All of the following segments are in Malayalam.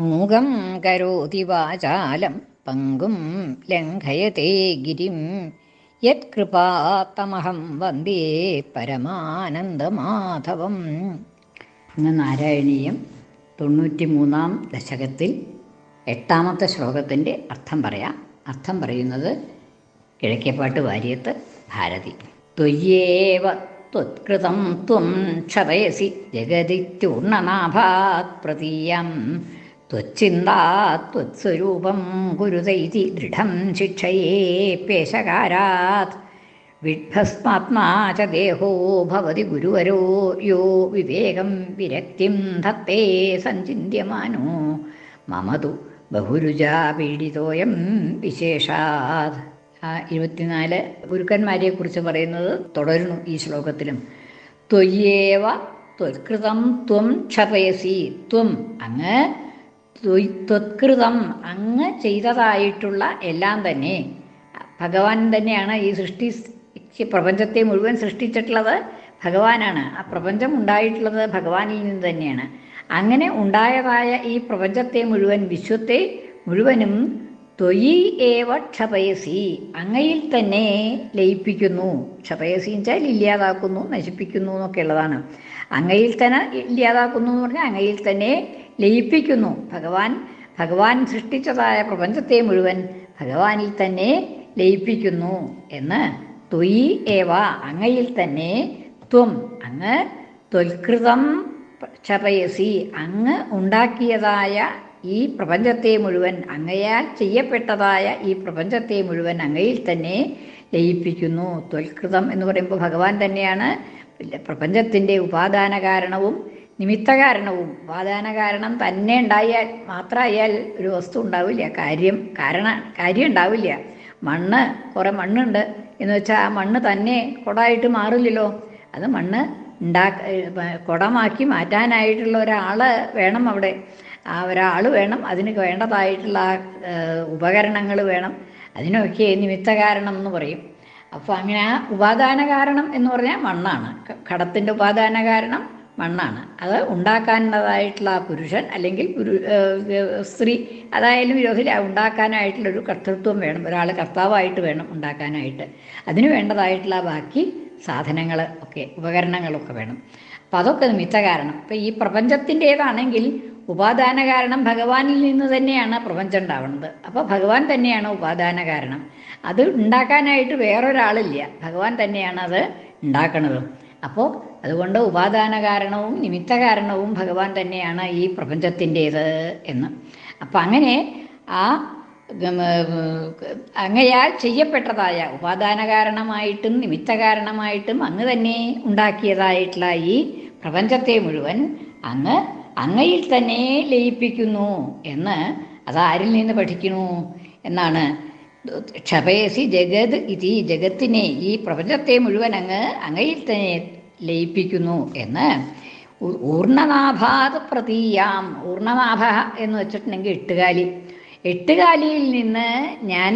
മൂകം കരോതി വാചാലം പങ്കും ലംഘയത്തെ ഗിരിം. യത്കൃപാത്തമഹം വന്ദേ പരമാനന്ദമാധവം. ഇന്ന് നാരായണീയം തൊണ്ണൂറ്റി മൂന്നാം ദശകത്തിൽ എട്ടാമത്തെ ശ്ലോകത്തിന്റെ അർത്ഥം പറയാം. അർത്ഥം പറയുന്നത് കിഴക്കേപ്പാട്ട് വാര്യത്ത് ഭാരതി. ത്വയ്യേവ ത്വത്കൃതം ത്വം ക്ഷതയസി ജഗതിത്യൂർണനാഭാത് പ്രതീയം. ത്വച്ചിന്താ ത്വത്സ്വരൂപം ഗുരുതൈതി ദൃഢം ശിക്ഷയേ പേശകാരാത് വിഡ്ഭസ്മാത്മാ ച ദേഹോ ഭവതി ഗുരുവരോ യോ വിവേകം വിരക്തിം ധത്തേ സഞ്ചിന്യമാനോ മമതു ബഹുരുജാ പീഡിതോയം വിശേഷാത് ആ ഇരുപത്തിനാല് ഗുരുക്കന്മാരെ കുറിച്ച് പറയുന്നത് തുടരുന്നു ഈ ശ്ലോകത്തിലും. ത്വയ്യേവ ത്വൽകൃതം ത്വം ക്ഷപയസി ത്വം അങ്ങ് ത്വത്കൃതം അങ്ങ് ചെയ്തതായിട്ടുള്ള എല്ലാം തന്നെ. ഭഗവാൻ തന്നെയാണ് ഈ സൃഷ്ടി പ്രപഞ്ചത്തെ മുഴുവൻ സൃഷ്ടിച്ചിട്ടുള്ളത്. ഭഗവാനാണ്. ആ പ്രപഞ്ചം ഉണ്ടായിട്ടുള്ളത് ഭഗവാനിൽ നിന്ന് തന്നെയാണ്. അങ്ങനെ ഉണ്ടായതായ ഈ പ്രപഞ്ചത്തെ മുഴുവൻ വിശ്വത്തെ മുഴുവനും ത്വയി ഏവ ക്ഷപയസി അങ്ങയിൽ തന്നെ ലയിപ്പിക്കുന്നു. ക്ഷപയസി വെച്ചാൽ ഇല്ലാതാക്കുന്നു നശിപ്പിക്കുന്നു എന്നൊക്കെ ഉള്ളതാണ്. അങ്ങയിൽ തന്നെ ഇല്ലാതാക്കുന്നു എന്ന് പറഞ്ഞാൽ അങ്ങയിൽ തന്നെ ലയിപ്പിക്കുന്നു. ഭഗവാൻ ഭഗവാൻ സൃഷ്ടിച്ചതായ പ്രപഞ്ചത്തെ മുഴുവൻ ഭഗവാനിൽ തന്നെ ലയിപ്പിക്കുന്നു. എന്ന് ത്വയി ഏവ അങ്ങയിൽ തന്നെ ത്വം. അങ്ങ് ത്വൽകൃതം ക്ഷപയസി അങ്ങ് ഉണ്ടാക്കിയതായ ഈ പ്രപഞ്ചത്തെ മുഴുവൻ അങ്ങയാൽ ചെയ്യപ്പെട്ടതായ ഈ പ്രപഞ്ചത്തെ മുഴുവൻ അങ്ങയിൽ തന്നെ ലയിപ്പിക്കുന്നു. ത്വൽകൃതം എന്ന് പറയുമ്പോൾ ഭഗവാൻ തന്നെയാണ്. പ്രപഞ്ചത്തിന്റെ ഉപാദാന കാരണവും നിമിത്ത കാരണവും ഉപാദാന കാരണം തന്നെ ഉണ്ടായാൽ മാത്രമായാൽ ഒരു വസ്തു ഉണ്ടാവില്ല. കാര്യം കാരണ കാര്യം ഉണ്ടാവില്ല. മണ്ണ് കുറേ മണ്ണുണ്ട്. എന്ന് വെച്ചാൽ ആ മണ്ണ് തന്നെ കുടമായിട്ട് മാറില്ലല്ലോ. അത് മണ്ണ് ഉണ്ടാക്ക കുടമാക്കി മാറ്റാനായിട്ടുള്ള ഒരാൾ വേണം അവിടെ. ആ ഒരാൾ വേണം അതിന് വേണ്ടതായിട്ടുള്ള ഉപകരണങ്ങൾ വേണം. അതിനൊക്കെ നിമിത്ത കാരണം എന്ന് പറയും. അപ്പോൾ അങ്ങനെ ആ ഉപാദാന കാരണം എന്ന് പറഞ്ഞാൽ മണ്ണാണ്. ഘടത്തിന്റെ ഉപാദാന കാരണം മണ്ണാണ്. അത് ഉണ്ടാക്കാനുള്ളതായിട്ടുള്ള പുരുഷൻ അല്ലെങ്കിൽ സ്ത്രീ അതായാലും വിരോധില ഉണ്ടാക്കാനായിട്ടുള്ളൊരു കർത്തൃത്വം വേണം. ഒരാൾ കർത്താവായിട്ട് വേണം ഉണ്ടാക്കാനായിട്ട്. അതിന് വേണ്ടതായിട്ടുള്ള ബാക്കി സാധനങ്ങൾ ഒക്കെ ഉപകരണങ്ങളൊക്കെ വേണം. അപ്പം അതൊക്കെ നിമിത്ത കാരണം. ഇപ്പം ഈ പ്രപഞ്ചത്തിന്റേതാണെങ്കിൽ ഉപാദാന കാരണം ഭഗവാനിൽ നിന്ന് തന്നെയാണ് പ്രപഞ്ചം ഉണ്ടാവുന്നത്. അപ്പോൾ ഭഗവാൻ തന്നെയാണ് ഉപാദാന കാരണം. അത് ഉണ്ടാക്കാനായിട്ട് വേറൊരാളില്ല. ഭഗവാൻ തന്നെയാണ് അത് ഉണ്ടാക്കണത്. അപ്പോൾ അതുകൊണ്ട് ഉപാദാന കാരണവും നിമിത്ത കാരണവും ഭഗവാൻ തന്നെയാണ് ഈ പ്രപഞ്ചത്തിന്റേത് എന്ന്. അപ്പം അങ്ങനെ ആ അങ്ങയാൽ ചെയ്യപ്പെട്ടതായ ഉപാദാന കാരണമായിട്ടും നിമിത്ത കാരണമായിട്ടും അങ്ങ് തന്നെ ഉണ്ടാക്കിയതായിട്ടുള്ള ഈ പ്രപഞ്ചത്തെ മുഴുവൻ അങ്ങ് അങ്ങയിൽ തന്നെ ലയിപ്പിക്കുന്നു എന്ന് അത് ആരിൽ നിന്ന് പഠിക്കുന്നു എന്നാണ്. ക്ഷപയസി ജഗത് ഇതി ജഗത്തിനെ ഈ പ്രപഞ്ചത്തെ മുഴുവൻ അങ്ങ് അങ്ങയിൽ തന്നെ ലയിപ്പിക്കുന്നു എന്ന്. ഊർണനാഭാത് പ്രതീയാം. ഊർണനാഭ എന്ന് വെച്ചിട്ടുണ്ടെങ്കിൽ എട്ടുകാലി. എട്ടുകാലിയിൽ നിന്ന് ഞാൻ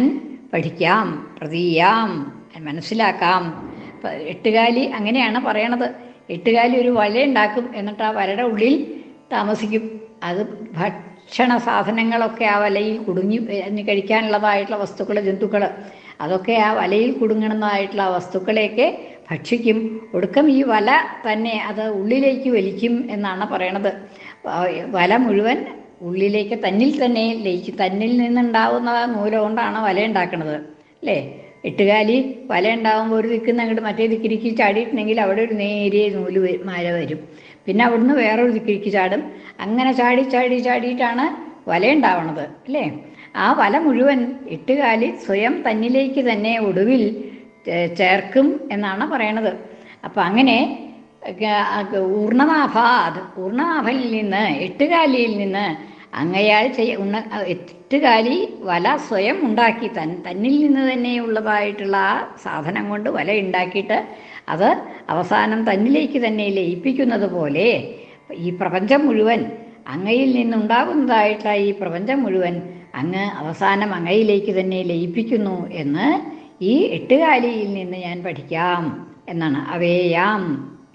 പഠിക്കാം. പ്രതീയാം. മനസ്സിലാക്കാം. എട്ടുകാലി അങ്ങനെയാണ് പറയണത്. എട്ടുകാലി ഒരു വല ഉണ്ടാക്കും എന്നിട്ട് ആ വലയുടെ ഉള്ളിൽ താമസിക്കും. അത് ഭക്ഷണ സാധനങ്ങളൊക്കെ ആ വലയിൽ കുടുങ്ങി കഴിക്കാനുള്ളതായിട്ടുള്ള വസ്തുക്കൾ ജന്തുക്കൾ അതൊക്കെ ആ വലയിൽ കുടുങ്ങണതായിട്ടുള്ള വസ്തുക്കളെയൊക്കെ ഭക്ഷിക്കും. ഒടുക്കം ഈ വല തന്നെ അത് ഉള്ളിലേക്ക് വലിക്കും എന്നാണ് പറയണത്. വല മുഴുവൻ ഉള്ളിലേക്ക് തന്നിൽ തന്നെ ലയിക്കും തന്നിൽ നിന്നുണ്ടാവുന്ന നൂല കൊണ്ടാണ് വല ഉണ്ടാക്കുന്നത് അല്ലേ? എട്ടുകാലി വല ഉണ്ടാകുമ്പോൾ ഒരു ദിക്കുന്ന അങ്ങോട്ട് മറ്റേ ദിക്കിരിക്ക് ചാടിയിട്ടുണ്ടെങ്കിൽ അവിടെ ഒരു നേരിയ നൂൽ മാല വരും. പിന്നെ അവിടുന്ന് വേറൊരു ദിക്കിരിക്ക് ചാടും. അങ്ങനെ ചാടി ചാടി ചാടിയിട്ടാണ് വല ഉണ്ടാവണത്. അല്ലേ? ആ വല മുഴുവൻ എട്ടുകാലി സ്വയം തന്നിലേക്ക് തന്നെ ഒടുവിൽ ചേർക്കും എന്നാണ് പറയണത്. അപ്പം അങ്ങനെ ഊർണനാഭാത് ഊർണനാഭനിൽ നിന്ന് എട്ടുകാലിയിൽ നിന്ന് അങ്ങയാൽ ചെയ്യ ഉണ്ണ എട്ടുകാലി വല സ്വയം ഉണ്ടാക്കി തൻ തന്നിൽ നിന്ന് തന്നെയുള്ളതായിട്ടുള്ള ആ സാധനം കൊണ്ട് വല ഉണ്ടാക്കിയിട്ട് അത് അവസാനം തന്നിലേക്ക് തന്നെ ലയിപ്പിക്കുന്നത് പോലെ ഈ പ്രപഞ്ചം മുഴുവൻ അങ്ങയിൽ നിന്നുണ്ടാകുന്നതായിട്ടുള്ള ഈ പ്രപഞ്ചം മുഴുവൻ അങ്ങ് അവസാനം അങ്ങയിലേക്ക് തന്നെ ലയിപ്പിക്കുന്നു എന്ന് ഈ എട്ടുകാലിയിൽ നിന്ന് ഞാൻ പഠിക്കാം എന്നാണ്. അവേയാം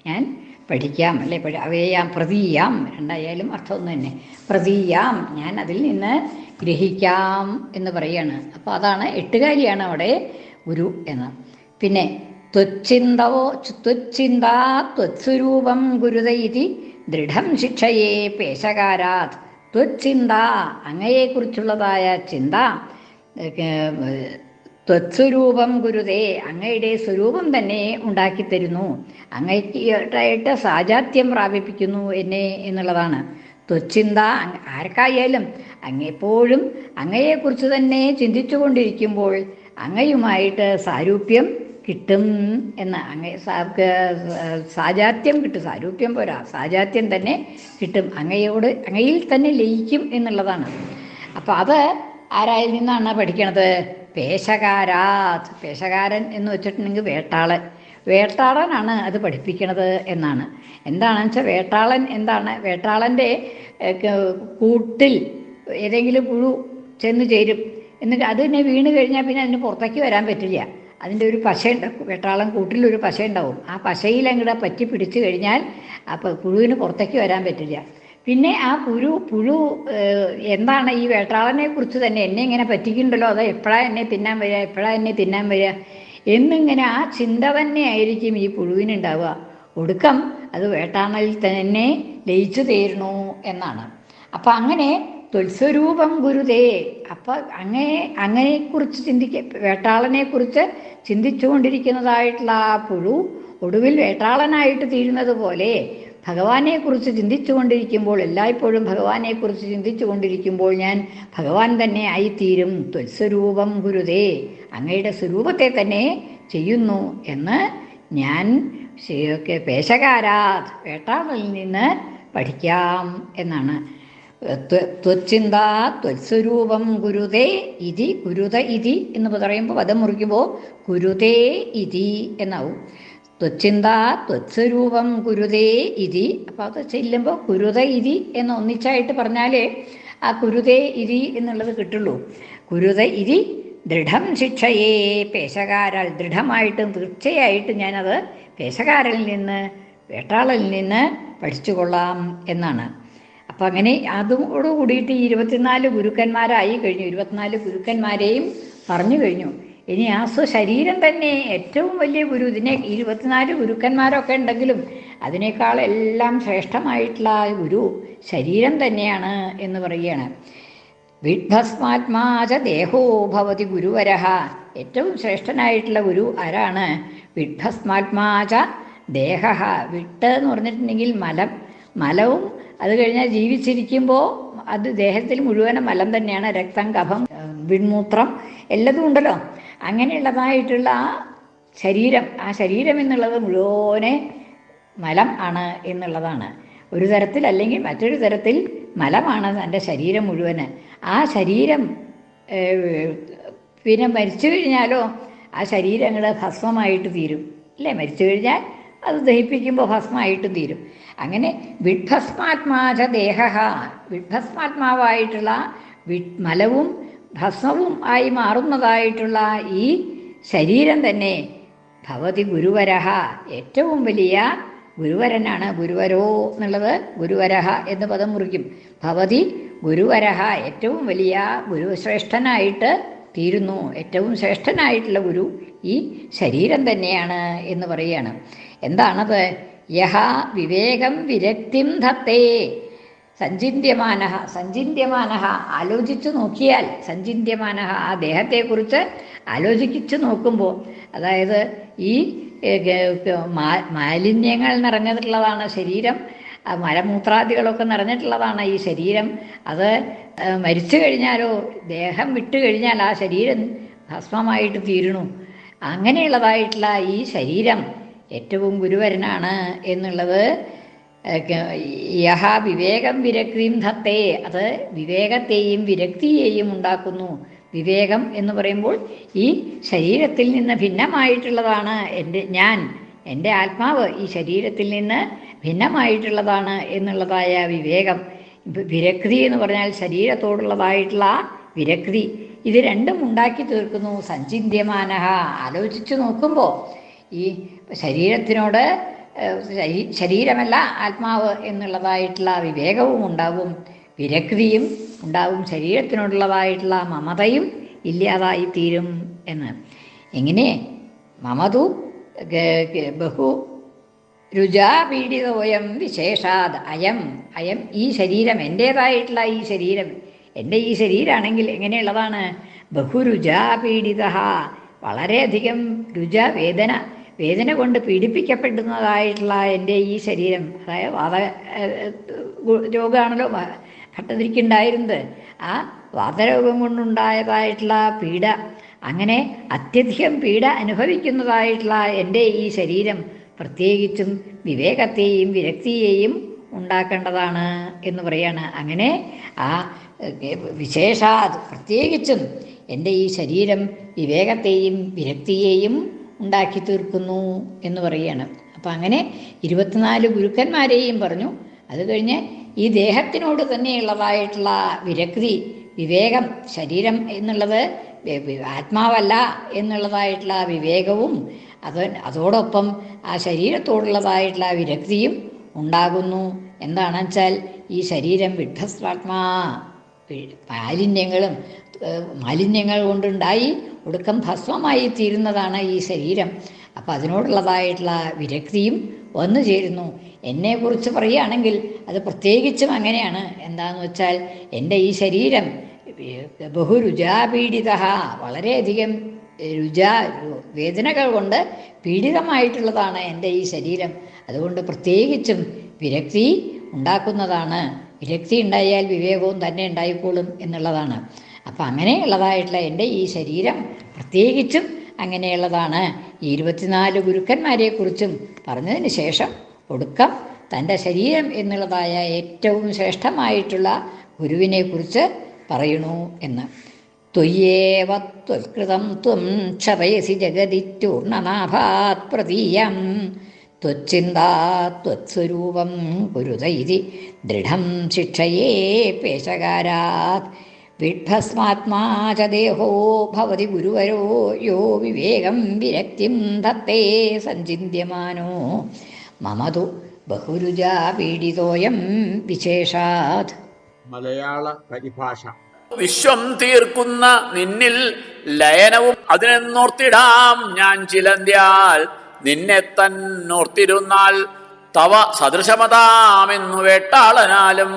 ഞാൻ പഠിക്കാം അല്ലെ? അവേയാം പ്രതീയാം. രണ്ടായാലും അർത്ഥം ഒന്ന് തന്നെ. പ്രതീയാം ഞാൻ അതിൽ നിന്ന് ഗ്രഹിക്കാം എന്ന് പറയാണ്. അപ്പോൾ അതാണ് എട്ടുകാലിയാണ് അവിടെ ഗുരു എന്ന്. പിന്നെ ത്വച്ചിന്തവോ ത്വച്ചിന്താ ത്വത്സ്വരൂപം ഗുരുതൈതി ദൃഢം ശിക്ഷയെ പേശകാരാത്. ത്വച്ചിന്ത അങ്ങയെക്കുറിച്ചുള്ളതായ ചിന്ത ത്വത്സ്വരൂപം ഗുരുതേ അങ്ങയുടെ സ്വരൂപം തന്നെ ഉണ്ടാക്കിത്തരുന്നു അങ്ങയ്ക്കായിട്ട് സാജാത്യം പ്രാപിപ്പിക്കുന്നു എന്നെ എന്നുള്ളതാണ്. ത്വച്ചിന്ത ആർക്കായാലും അങ്ങെപ്പോഴും അങ്ങയെക്കുറിച്ച് തന്നെ ചിന്തിച്ചുകൊണ്ടിരിക്കുമ്പോൾ അങ്ങയുമായിട്ട് സാരൂപ്യം കിട്ടും എന്ന് അങ്ങ സാജാത്യം കിട്ടും. സാരൂപ്യം പോരാ സാജാത്യം തന്നെ കിട്ടും. അങ്ങയോട് അങ്ങയിൽ തന്നെ ലയിക്കും എന്നുള്ളതാണ്. അപ്പോൾ അത് ആരായിൽ നിന്നാണ് പഠിക്കണത്? പേശകാരാത്. പേശകാരൻ എന്ന് വെച്ചിട്ടുണ്ടെങ്കിൽ വേട്ടാളൻ. വേട്ടാളനാണ് അത് പഠിപ്പിക്കണത് എന്നാണ്. എന്താണെന്ന് വെച്ചാൽ വേട്ടാളൻ എന്താണ്? വേട്ടാളന്റെ കൂട്ടിൽ ഏതെങ്കിലും പുഴു ചെന്ന് ചേരും. എന്നിട്ട് അത് തന്നെ വീണ് കഴിഞ്ഞാൽ പിന്നെ അതിന് പുറത്തേക്ക് വരാൻ പറ്റില്ല. അതിന്റെ ഒരു പശ ഉണ്ടാവും വെട്ടാളം കൂട്ടിലൊരു പശ ഉണ്ടാവും. ആ പശയിൽ അങ്ങോട്ട് പറ്റി പിടിച്ചു കഴിഞ്ഞാൽ അപ്പോൾ പുഴുവിന് പുറത്തേക്ക് വരാൻ പറ്റില്ല. പിന്നെ ആ പുഴു പുഴു എന്താണ് ഈ വേട്ടാളനെ കുറിച്ച് തന്നെ എന്നെ ഇങ്ങനെ പറ്റിക്കുന്നുണ്ടല്ലോ? അതോ എപ്പോഴാ എന്നെ തിന്നാൻ വരിക? എപ്പോഴാ എന്നെ തിന്നാൻ വരിക? എന്നിങ്ങനെ ആ ചിന്ത തന്നെ ആയിരിക്കും ഈ പുഴുവിനുണ്ടാവുക. ഒടുക്കം അത് വേട്ടാണലിൽ തന്നെ ലയിച്ചു തീരണു എന്നാണ്. അപ്പം അങ്ങനെ ത്വൽസ്വരൂപം ഗുരുതേ. അപ്പം അങ്ങനെ അങ്ങനെക്കുറിച്ച് ചിന്തിക്ക വേട്ടാളനെക്കുറിച്ച് ചിന്തിച്ചുകൊണ്ടിരിക്കുന്നതായിട്ടുള്ള ആ പുഴു ഒടുവിൽ വേട്ടാളനായിട്ട് തീരുന്നത് പോലെ ഭഗവാനെക്കുറിച്ച് ചിന്തിച്ചുകൊണ്ടിരിക്കുമ്പോൾ എല്ലായ്പ്പോഴും ഭഗവാനെക്കുറിച്ച് ചിന്തിച്ചുകൊണ്ടിരിക്കുമ്പോൾ ഞാൻ ഭഗവാൻ തന്നെ ആയിത്തീരും. ത്വത്സ്വരൂപം ഗുരുതേ അങ്ങയുടെ സ്വരൂപത്തെ തന്നെ ചെയ്യുന്നു എന്ന് ഞാൻ ശരിയൊക്കെ പേശകാരാ വേട്ടാമിൽ നിന്ന് പഠിക്കാം എന്നാണ്. ത്വ- ത്വച്ചിന്ത ത്വത്സ്വരൂപം ഗുരുതേ ഇതി ഗുരുത ഇതി എന്ന് പറയുമ്പോൾ പദം മുറിക്കുമ്പോൾ ഗുരുതേ ഇതി എന്നാവും. ത്വച്ചിന്ത ത്വത്സ്വരൂപം കുരുതേ ഇതി. അപ്പോൾ അത് ചെല്ലുമ്പോൾ കുരുത ഇതി എന്ന് ഒന്നിച്ചായിട്ട് പറഞ്ഞാലേ ആ കുരുതേ ഇരി എന്നുള്ളത് കിട്ടുള്ളൂ. കുരുത ഇരി ദൃഢം ശിക്ഷയേ. പേശകാരാൽ ദൃഢമായിട്ടും തീർച്ചയായിട്ടും ഞാനത് പേശകാരനിൽ നിന്ന് വേട്ടാളനിൽ നിന്ന് പഠിച്ചു കൊള്ളാം എന്നാണ്. അപ്പം അങ്ങനെ അതോടുകൂടിയിട്ട് ഈ ഇരുപത്തിനാല് ഗുരുക്കന്മാരായി കഴിഞ്ഞു. ഇരുപത്തിനാല് ഗുരുക്കന്മാരെയും പറഞ്ഞു കഴിഞ്ഞു. ഇനി ആ സ്വശരീരം തന്നെ ഏറ്റവും വലിയ ഗുരു. ഇതിനെ ഇരുപത്തിനാല് ഗുരുക്കന്മാരൊക്കെ ഉണ്ടെങ്കിലും അതിനേക്കാൾ എല്ലാം ശ്രേഷ്ഠമായിട്ടുള്ള ഗുരു ശരീരം തന്നെയാണ് എന്ന് പറയുകയാണ്. വിഡ്ഭസ്മാത്മാച ദേഹോ ഭവതി ഗുരുവരഹ. ഏറ്റവും ശ്രേഷ്ഠനായിട്ടുള്ള ഗുരു ആരാണ്? വിഡ്ഭസ്മാത്മാച ദേഹ. വിട്ട് എന്ന് പറഞ്ഞിട്ടുണ്ടെങ്കിൽ മലം. മലവും അത് കഴിഞ്ഞാൽ ജീവിച്ചിരിക്കുമ്പോൾ അത് ദേഹത്തിൽ മുഴുവനും മലം തന്നെയാണ്. രക്തം കഫം വിൺമൂത്രം എല്ലതും ഉണ്ടല്ലോ. അങ്ങനെയുള്ളതായിട്ടുള്ള ആ ശരീരം ആ ശരീരം എന്നുള്ളത് മുഴുവനെ മലം ആണ് എന്നുള്ളതാണ്. ഒരു തരത്തിൽ അല്ലെങ്കിൽ മറ്റൊരു തരത്തിൽ മലമാണ് തന്റെ ശരീരം മുഴുവൻ. ആ ശരീരം പിന്നെ മരിച്ചു കഴിഞ്ഞാലോ ആ ശരീരങ്ങൾ ഭസ്മമായിട്ട് തീരും. അല്ലേ? മരിച്ചു കഴിഞ്ഞാൽ അത് ദഹിപ്പിക്കുമ്പോൾ ഭസ്മമായിട്ടും തീരും. അങ്ങനെ വിഡ്ഭസ്മാത്മാച ദേഹ വിഡ്ഭസ്മാത്മാവായിട്ടുള്ള വിഡ് മലവും ഭസ്മവും ആയി മാറുന്നതായിട്ടുള്ള ഈ ശരീരം തന്നെ ഭവതി ഗുരുവരഹ. ഏറ്റവും വലിയ ഗുരുവരനാണ് ഗുരുവരോ എന്നുള്ളത് ഗുരുവരഹ എന്ന് പദം മുറിക്കും. ഭവതി ഗുരുവരഹ ഏറ്റവും വലിയ ഗുരുശ്രേഷ്ഠനായിട്ട് തീരുന്നു. ഏറ്റവും ശ്രേഷ്ഠനായിട്ടുള്ള ഗുരു ഈ ശരീരം തന്നെയാണ് എന്ന് പറയുകയാണ്. എന്താണത്? യഹ വിവേകം വിരക്തിം ധത്തേ. സഞ്ചിന്യമാന സഞ്ചിന്യമാന ആലോചിച്ചു നോക്കിയാൽ സഞ്ചിന്യമാന ആ ദേഹത്തെക്കുറിച്ച് ആലോചിച്ചു നോക്കുമ്പോൾ അതായത് ഈ മാലിന്യങ്ങൾ നിറഞ്ഞിട്ടുള്ളതാണ് ശരീരം മലമൂത്രാദികളൊക്കെ നിറഞ്ഞിട്ടുള്ളതാണ് ഈ ശരീരം അത് മരിച്ചു കഴിഞ്ഞാലോ ദേഹം വിട്ടു കഴിഞ്ഞാൽ ആ ശരീരം ഭസ്മമായിട്ട് തീരണു അങ്ങനെയുള്ളതായിട്ടുള്ള ഈ ശരീരം ഏറ്റവും ഗുരുവരനാണ് എന്നുള്ളത് യഹ വിവേകം വിരക്തിയും ധത്തേ. അത് വിവേകത്തെയും വിരക്തിയെയും ഉണ്ടാക്കുന്നു. വിവേകം എന്ന് പറയുമ്പോൾ ഈ ശരീരത്തിൽ നിന്ന് ഭിന്നമായിട്ടുള്ളതാണ് എന്റെ ഞാൻ എന്റെ ആത്മാവ് ഈ ശരീരത്തിൽ നിന്ന് ഭിന്നമായിട്ടുള്ളതാണ് എന്നുള്ളതായ വിവേകം. വിരക്തി എന്ന് പറഞ്ഞാൽ ശരീരത്തോടുള്ളതായിട്ടുള്ള വിരക്തി. ഇത് രണ്ടും ഉണ്ടാക്കി തീർക്കുന്നു. സഞ്ചിന്യമാനഹ ആലോചിച്ചു നോക്കുമ്പോൾ ഈ ശരീരത്തിനോട് ശരീരമല്ല ആത്മാവ് എന്നുള്ളതായിട്ടുള്ള വിവേകവും ഉണ്ടാകും വിരക്തിയും ഉണ്ടാവും ശരീരത്തിനോടുള്ളതായിട്ടുള്ള മമതയും ഇല്ലാതായി തീരും എന്ന്. എങ്ങനെ? മമതു ബഹു രുചാപീഡിതോയം വിശേഷാത് അയം. അയം ഈ ശരീരം എന്റേതായിട്ടുള്ള ഈ ശരീരം. എന്റെ ഈ ശരീരമാണെങ്കിൽ എങ്ങനെയുള്ളതാണ്? ബഹുരുചാപീഡിത വളരെയധികം രുച വേദന വേദന കൊണ്ട് പീഡിപ്പിക്കപ്പെടുന്നതായിട്ടുള്ള എന്റെ ഈ ശരീരം അതായത് വാത രോഗമാണല്ലോ ഭട്ടതിരിക്കുണ്ടായിരുന്നത് ആ വാതരോഗം കൊണ്ടുണ്ടായതായിട്ടുള്ള പീഡ അങ്ങനെ അത്യധികം പീഡ അനുഭവിക്കുന്നതായിട്ടുള്ള എന്റെ ഈ ശരീരം പ്രത്യേകിച്ചും വിവേകത്തെയും വിരക്തിയെയും ഉണ്ടാക്കേണ്ടതാണ് എന്ന് പറയാണ്. അങ്ങനെ ആ വിശേഷാത് പ്രത്യേകിച്ചും എന്റെ ഈ ശരീരം വിവേകത്തെയും വിരക്തിയെയും ഉണ്ടാക്കി തീർക്കുന്നു എന്ന് പറയുകയാണ്. അപ്പം അങ്ങനെ ഇരുപത്തിനാല് ഗുരുക്കന്മാരെയും പറഞ്ഞു. അത് കഴിഞ്ഞ് ഈ ദേഹത്തിനോട് തന്നെയുള്ളതായിട്ടുള്ള വിരക്തി വിവേകം ശരീരം എന്നുള്ളത് ആത്മാവല്ല എന്നുള്ളതായിട്ടുള്ള വിവേകവും അത് അതോടൊപ്പം ആ ശരീരത്തോടുള്ളതായിട്ടുള്ള വിരക്തിയും ഉണ്ടാകുന്നു. എന്താണെന്ന് വെച്ചാൽ ഈ ശരീരം വിഡ്ഢസ്വാത്മാ മാലിന്യങ്ങളും മാലിന്യങ്ങൾ കൊണ്ടുണ്ടായി ഒടുക്കം ഭസ്മമായി തീരുന്നതാണ് ഈ ശരീരം. അപ്പം അതിനോടുള്ളതായിട്ടുള്ള വിരക്തിയും വന്നു ചേരുന്നു. എന്നെക്കുറിച്ച് പറയുകയാണെങ്കിൽ അത് പ്രത്യേകിച്ചും അങ്ങനെയാണ്. എന്താണെന്ന് വെച്ചാൽ എന്റെ ഈ ശരീരം ബഹുരുചാപീഡിത വളരെയധികം രുച വേദനകൾ കൊണ്ട് പീഡിതമായിട്ടുള്ളതാണ് എന്റെ ഈ ശരീരം. അതുകൊണ്ട് പ്രത്യേകിച്ചും വിരക്തി ഉണ്ടാക്കുന്നതാണ്. വിരക്തി ഉണ്ടായാൽ വിവേകവും തന്നെ ഉണ്ടായിക്കോളും എന്നുള്ളതാണ്. അപ്പം അങ്ങനെയുള്ളതായിട്ടുള്ള എന്റെ ഈ ശരീരം പ്രത്യേകിച്ചും അങ്ങനെയുള്ളതാണ്. ഈ ഇരുപത്തിനാല് ഗുരുക്കന്മാരെക്കുറിച്ചും പറഞ്ഞതിന് ശേഷം ഒടുക്കം തന്റെ ശരീരം എന്നുള്ളതായ ഏറ്റവും ശ്രേഷ്ഠമായിട്ടുള്ള ഗുരുവിനെക്കുറിച്ച് പറയണു എന്ന്. ത്വയ്യേവ ത്വൽകൃതം ത്വം ക്ഷപയസി ജഗതിറ്റൂർണനാഭാത് പ്രതീയം. ത്വച്ചിന്താ ത്വത്സ്വരൂപം കുരുതൈതി ദൃഢം ശിക്ഷയേ പേശകാരാത്. വിഡ്ഭസ്മാത്മാ ച ദേഹോ ഭവതി ഗുരുവരോ യോ വിവേകം വിരക്തിം തത്തേ സഞ്ചിന്യമാനോ മമതു ബഹുരുജാ പീഡിതോയം വിശേഷാത്. മലയാള പരിഭാഷ. വിശ്വം തീർക്കുന്ന നിന്നിൽ ലയനവും അതിനെന്നോർത്തിടാം ഞാൻ ചിലന്ത്യാൽ. നിന്നെ തന്നോർത്തിരുന്നാൽ തവ സദൃശമതാമെന്നു വേട്ടാളനാലും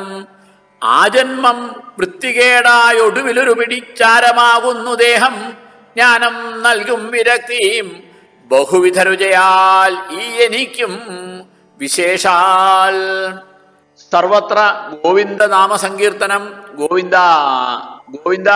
ആജന്മം വൃത്തികേടായൊടുവിലൊരു പിടിച്ചാരമാകുന്നു ദേഹം. ജ്ഞാനം നൽകും വിരക്തിയും. ബഹുവിധ രുചയാൽ ഈ എനിക്കും വിശേഷാൽ. സർവത്ര ഗോവിന്ദ നാമസങ്കീർത്തനം ഗോവിന്ദ ഗോവിന്ദ.